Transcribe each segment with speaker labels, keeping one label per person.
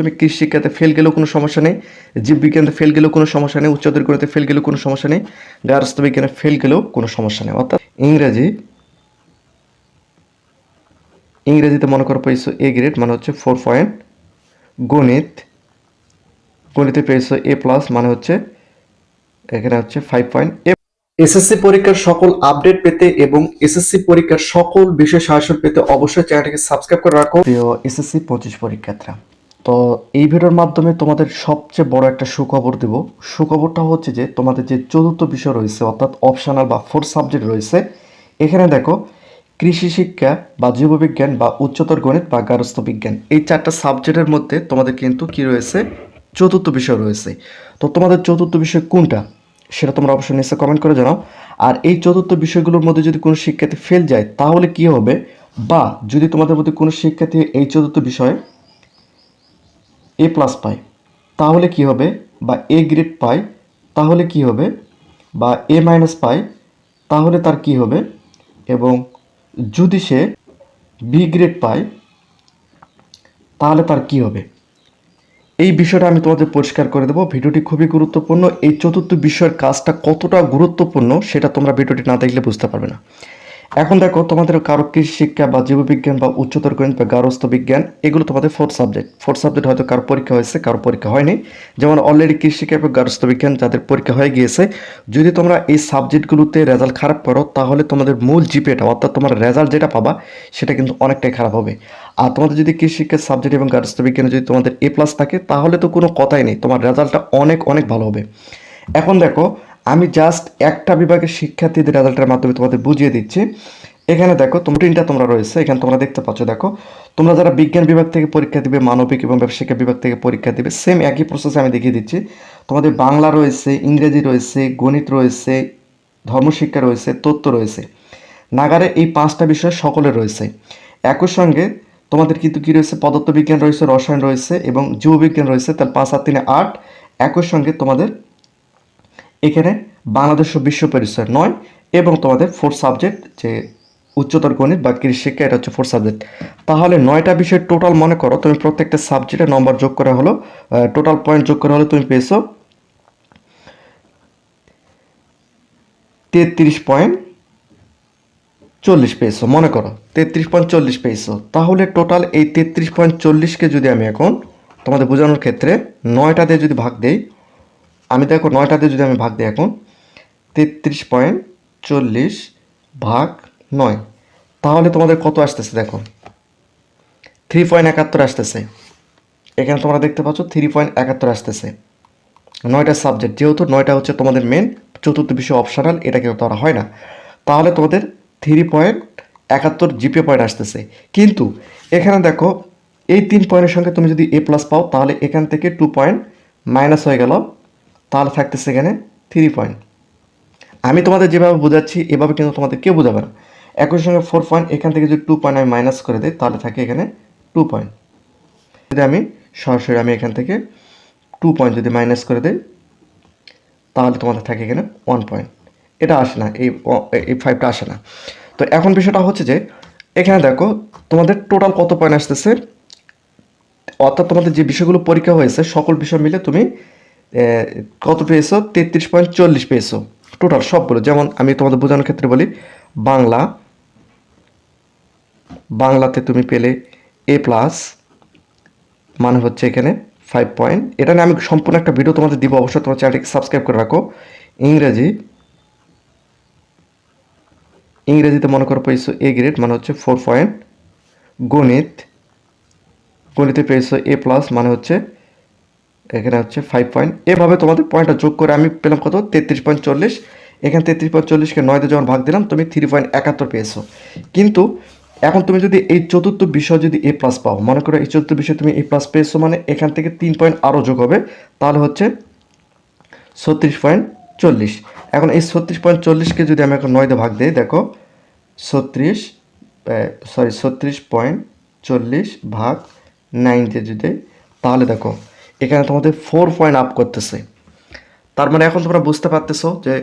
Speaker 1: তুমি কৃষি শিক্ষাতে ফেল গেলেও কোনো সমস্যা নেই জীববিজ্ঞানে ফেল গেলেও কোনো সমস্যা নেই উচ্চতর গণিতে ফেল গেলেও কোনো সমস্যা নেই গার্হস্থ বিজ্ঞানে ফেল গেলেও কোনো সমস্যা নেই। অর্থাৎ ইংরেজি ইংরেজিতে মনে করো পেয়েছ এ গ্রেড মানে হচ্ছে ফোর পয়েন্ট গণিত গণিতে পেয়েছ এ প্লাস মানে হচ্ছে এখানে হচ্ছে ফাইভ পয়েন্ট এ এসএসসি পরীক্ষার সকল আপডেট পেতে এবং এসএসসি পরীক্ষার সকল বিষয় সাহায্য পেতে অবশ্যই চ্যানেলটিকে সাবস্ক্রাইব করে রাখো। প্রিয় এসএসসি পঁচিশ পরীক্ষার্থীরা তো এই ভিডিওর মাধ্যমে তোমাদের সবচেয়ে বড় একটা সুখবর দেব। সুখবরটা হচ্ছে যে, তোমাদের যে চতুর্থ বিষয় রয়েছে, অর্থাৎ অপশনাল বা ফোর্থ সাবজেক্ট রয়েছে, এখানে দেখো, কৃষি শিক্ষা বা জীববিজ্ঞান বা উচ্চতর গণিত বা গার্হস্থ বিজ্ঞান, এই চারটা সাবজেক্টের মধ্যে তোমাদের কিন্তু কি রয়েছে? চতুর্থ বিষয় রয়েছে। তো তোমাদের চতুর্থ বিষয় কোনটা? সেটা তোমরা অবশ্যই নিশ্চয় কমেন্ট করে জানাও। আর এই চতুর্থ বিষয়গুলোর মধ্যে যদি কোনো শিক্ষার্থী ফেল যায়, তাহলে কি হবে? বা যদি তোমাদের মধ্যে কোনো শিক্ষার্থী এই চতুর্থ বিষয়ে এ প্লাস পায় তাহলে কি হবে? বা এ গ্রেড পায় তাহলে কি হবে? বা এ মাইনাস পায় তাহলে তার কি হবে? এবং যদি সে বি গ্রেড পায় তাহলে তার কি হবে? এই বিষয়টা আমি তোমাদের পরিষ্কার করে দেবো। ভিডিওটি খুবই গুরুত্বপূর্ণ। এই চতুর্থ বিষয়ের কাজটা কতটা গুরুত্বপূর্ণ, সেটা তোমরা ভিডিওটি না দেখলে বুঝতে পারবে না। এখন দেখো, তোমাদের কারও কৃষি শিক্ষা বা জীববিজ্ঞান বা উচ্চতর গণিত বা গার্হস্থ বিজ্ঞান, এগুলো তোমাদের ফোর্থ সাবজেক্ট ফোর্থ সাবজেক্ট হয়তো কারও পরীক্ষা হয়েছে, কারও পরীক্ষা হয়নি। যেমন অলরেডি কৃষি শিক্ষা এবং গার্হস্থ বিজ্ঞান যাদের পরীক্ষা হয়ে গিয়েছে, যদি তোমরা এই সাবজেক্টগুলোতে রেজাল্ট খারাপ করো, তাহলে তোমাদের মূল জিপেটা অর্থাৎ তোমার রেজাল্ট যেটা পাবা, সেটা কিন্তু অনেকটাই খারাপ হবে। আর তোমাদের যদি কৃষি শিক্ষার সাবজেক্ট এবং গার্হস্থ বিজ্ঞানে যদি তোমাদের এ প্লাস থাকে, তাহলে তো কোনো কথাই নেই, তোমার রেজাল্টটা অনেক অনেক ভালো হবে। এখন দেখো আমি জাস্ট একটা বিভাগের শিক্ষার্থীদের রেজাল্টের মাধ্যমে তোমাদের বুঝিয়ে দিচ্ছি। এখানে দেখো, তোমরা তিনটা তোমরা রয়েছে, এখানে তোমরা দেখতে পাচ্ছ, দেখো। তোমরা যারা বিজ্ঞান বিভাগ থেকে পরীক্ষা দিবে, মানবিক এবং ব্যবসায়িক বিভাগ থেকে পরীক্ষা দিবে সেম একই প্রসেসে আমি দেখিয়ে দিচ্ছি। তোমাদের বাংলা রয়েছে, ইংরেজি রয়েছে, গণিত রয়েছে, ধর্মশিক্ষা রয়েছে তত্ত্ব রয়েছে। নাগারে এই পাঁচটা বিষয় সকলে রয়েছে। একই সঙ্গে তোমাদের কিন্তু কী রয়েছে, পদার্থবিজ্ঞান রয়েছে, রসায়ন রয়েছে এবং জীববিজ্ঞান রয়েছে তার পাঁচ আর তিনে, আট। একই সঙ্গে তোমাদের এখানে বাংলাদেশ বিশ্ব পরিচয় নয় এবং তোমাদের ফোর্থ সাবজেক্ট যে উচ্চতর গণিত বা কৃষি শিক্ষা, এটা হচ্ছে ফোর্থ সাবজেক্ট তাহলে নয়টা বিষয় টোটাল মনে করো, তুমি প্রত্যেকটা সাবজেক্টে নম্বর যোগ করা হলো টোটাল পয়েন্ট যোগ করা হলে তুমি পেয়েছ তেত্রিশ পয়েন্ট চল্লিশ পেয়েছ, মনে করো তেত্রিশ পয়েন্ট চল্লিশ পেয়েছ। তাহলে টোটাল এই তেত্রিশ পয়েন্ট চল্লিশকে যদি আমি এখন তোমাদের বোঝানোর ক্ষেত্রে নয়টা দিয়ে যদি ভাগ দেই আমি দেখো নয়টাতে যদি আমি ভাগ দিই এখন, তেত্রিশ পয়েন্ট চল্লিশ ভাগ নয়। তাহলে তোমাদের কত আসতেছে দেখো? থ্রি পয়েন্ট একাত্তর আসতেছে। এখানে তোমরা দেখতে পাচ্ছ থ্রি পয়েন্ট একাত্তর আসতেছে। নয়টা সাবজেক্ট যেহেতু নয়টা হচ্ছে তোমাদের মেন চতুর্থ বিষয় অপশনাল এটা কিন্তু তারা হয় না। তাহলে তোমাদের থ্রি পয়েন্ট একাত্তর জিপে পয়েন্ট আসতেছে। কিন্তু এখানে দেখো, এই তিন পয়েন্টের সঙ্গে তুমি যদি এ প্লাস পাও, তাহলে এখান থেকে টু পয়েন্ট মাইনাস হয়ে গেল তাহলে থাকতেছে এখানে থ্রি পয়েন্ট আমি তোমাদের যেভাবে বোঝাচ্ছি, এভাবে কিন্তু তোমাদের কেউ বোঝাবে না। একই সঙ্গে ফোর পয়েন্ট এখান থেকে যদি টু পয়েন্ট আমি মাইনাস করে দিই, তাহলে থাকে এখানে টু পয়েন্ট যদি আমি সরাসরি আমি এখান থেকে টু পয়েন্ট যদি মাইনাস করে দিই, তাহলে তোমাদের থাকে এখানে ওয়ান পয়েন্ট এটা আসে না, এই এই ফাইভটা আসে না। তো এখন বিষয়টা হচ্ছে যে, এখানে দেখো তোমাদের টোটাল কত পয়েন্ট আসতেছে, অর্থাৎ তোমাদের যে বিষয়গুলো পরীক্ষা হয়েছে, সকল বিষয় মিলে তুমি কত পেয়েছ? তেত্রিশ পয়েন্ট চল্লিশ পেয়েছ। টোটাল সবগুলো, যেমন আমি তোমাদের বোঝানোর ক্ষেত্রে বলি, বাংলা, বাংলাতে তুমি পেলে এ প্লাস মানে হচ্ছে এখানে ফাইভ পয়েন্ট এটা নিয়ে আমি সম্পূর্ণ একটা ভিডিও তোমাদের দিব, অবশ্যই তোমার চ্যানেলটিকে সাবস্ক্রাইব করে রাখো। ইংরেজি, ইংরেজিতে মনে করো পেয়েছ এ গ্রেড মানে হচ্ছে ফোর পয়েন্ট গণিত, গণিতে পেয়েছ এ প্লাস মানে হচ্ছে এখানে হচ্ছে ফাইভ পয়েন্ট এভাবে তোমাদের পয়েন্টটা যোগ করে আমি পেলাম কত? তেত্রিশ পয়েন্ট চল্লিশ। এখানে তেত্রিশ পয়েন্ট চল্লিশকে নয় দিয়ে যখন ভাগ দিলাম, তুমি থ্রি পয়েন্ট একাত্তর পেয়েছ। কিন্তু এখন তুমি যদি এই চতুর্থ বিষয় যদি এ প্লাস পাও, মনে করো এই চতুর্থ বিষয় তুমি এ প্লাস পেয়েছ মানে এখান থেকে তিন পয়েন্ট আরও যোগ হবে, তাহলে হচ্ছে ছত্রিশ পয়েন্ট চল্লিশ। এখন এই ছত্রিশ পয়েন্ট চল্লিশকে যদি আমি এখন নয় দিয়ে ভাগ দিই, দেখো, ছত্রিশ সরি ছত্রিশ পয়েন্ট চল্লিশ ভাগ নাইন যদি, তাহলে দেখো এখানে তোমাদের ফোর পয়েন্ট আপ করতেছে। তার মানে এখন তোমরা বুঝতে পারতেছো যে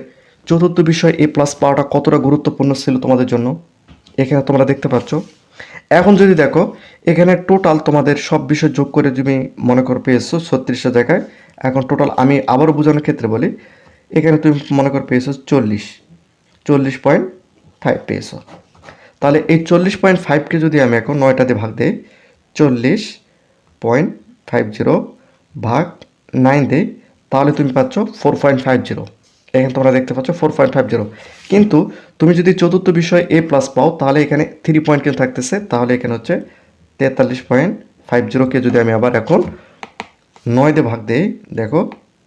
Speaker 1: চতুর্থ বিষয় এ প্লাস পাওয়াটা কতটা গুরুত্বপূর্ণ ছিল তোমাদের জন্য। এখানে তোমরা দেখতে পাচ্ছ। এখন যদি দেখো, এখানে টোটাল তোমাদের সব বিষয় যোগ করে তুমি মনে করো পেয়েছ ছত্রিশটা জায়গায়। এখন টোটাল আমি আবারও বোঝানোর ক্ষেত্রে বলি, এখানে তুমি মনে করো পেয়েছ চল্লিশ। চল্লিশ পয়েন্ট ফাইভ পেয়েছ। তাহলে এই চল্লিশ পয়েন্ট ফাইভকে যদি আমি এখন নয়টা দিয়ে ভাগ দিই, চল্লিশ পয়েন্ট ফাইভ জিরো ভাগ নাইন দিই তাহলে তুমি পাচ্ছ ফোর পয়েন্ট ফাইভ জিরো এখানে তোমরা দেখতে পাচ্ছ ফোর পয়েন্ট ফাইভ জিরো কিন্তু তুমি যদি চতুর্থ বিষয় এ প্লাস পাও, তাহলে এখানে থ্রি পয়েন্ট কিন্তু থাকতেছে। তাহলে এখানে হচ্ছে তেতাল্লিশ পয়েন্ট ফাইভ জিরোকে যদি আমি আবার এখন নয় দিয়ে ভাগ দিই, দেখো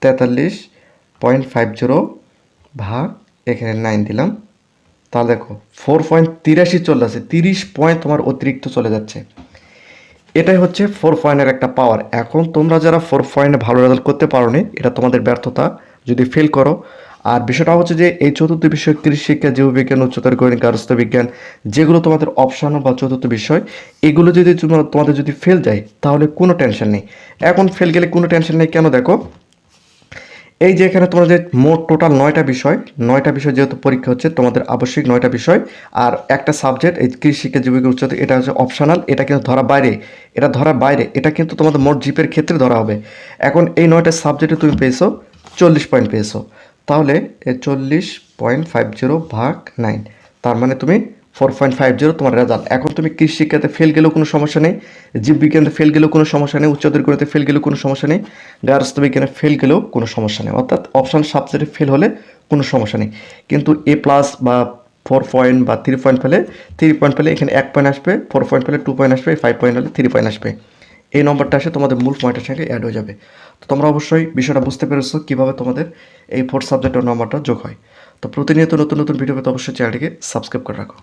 Speaker 1: তেতাল্লিশ পয়েন্ট ফাইভ জিরো ভাগ এখানে নাইন দিলাম। তাহলে দেখো ফোর পয়েন্ট তিরাশি চলে আসে। তিরিশ পয়েন্ট তোমার অতিরিক্ত চলে যাচ্ছে। এটাই হচ্ছে ফোর পয়েন্টের একটা পাওয়ার এখন তোমরা যারা ফোর পয়েন্টে ভালো রেজাল্ট করতে পারোনি, এটা তোমাদের ব্যর্থতা, যদি ফেল করো। আর বিষয়টা হচ্ছে যে, এই চতুর্থ বিষয় কৃষি শিক্ষা, জীববিজ্ঞান, উচ্চতর গণিত গার্হস্থ বিজ্ঞান, যেগুলো তোমাদের অপশান বা চতুর্থ বিষয়, এগুলো যদি তোমাদের যদি ফেল যায়, তাহলে কোনো টেনশন নেই। এখন ফেল গেলে কোনো টেনশন নেই। কেন দেখো? এই যে এখানে তোমাদের মোট টোটাল নয়টা বিষয় নয়টা বিষয় যেহেতু পরীক্ষা হচ্ছে, তোমাদের আবশ্যিক নয়টা বিষয়। আর একটা সাবজেক্ট এই কৃষি শিক্ষা জীবিকা উচ্চতে, এটা হচ্ছে অপশনাল এটা কিন্তু ধরা বাইরে, এটা ধরা বাইরে, এটা কিন্তু তোমাদের মোট জিপের ক্ষেত্রে ধরা হবে। এখন এই নয়টা সাবজেক্টে তুমি পেয়েছ চল্লিশ পয়েন্ট পেয়েছ। তাহলে চল্লিশ পয়েন্ট ফাইভ জিরো ভাগ নাইন তার মানে তুমি ফোর পয়েন্ট ফাইভ জিরো তোমার রেজাল্ট এখন তুমি কৃষি শিক্ষাতে ফেল গেলেও কোনো সমস্যা নেই জীববিজ্ঞানে ফেল গেলেও কোনো সমস্যা নেই, উচ্চতর গণিতে ফেল গেলেও কোনো সমস্যা নেই, গার্হস্থ্য বিজ্ঞানে ফেল গেলেও কোনো সমস্যা নেই। অর্থাৎ অপশান সাবজেক্টে ফেল হলে কোনো সমস্যা নেই। কিন্তু এ প্লাস বা ফোর পয়েন্ট বা থ্রি পয়েন্ট পেলে থ্রি পয়েন্ট পেলে এখানে এক পয়েন্ট আসবে ফোর পয়েন্ট পেলে টু পয়েন্ট আসবে ফাইভ পয়েন্ট হলে থ্রি পয়েন্ট আসবে। এই নম্বরটা আসে তোমাদের মূল পয়েন্টের সঙ্গে অ্যাড হয়ে যাবে। তো তোমরা অবশ্যই বিষয়টা বুঝতে পেরেছ কীভাবে তোমাদের এই ফোর্থ সাবজেক্টের নম্বরটা যোগ হয়। তো প্রতিনিয়ত নতুন নতুন ভিডিও পেতে অবশ্যই চ্যানেলটিকে সাবস্ক্রাইব করে রাখো।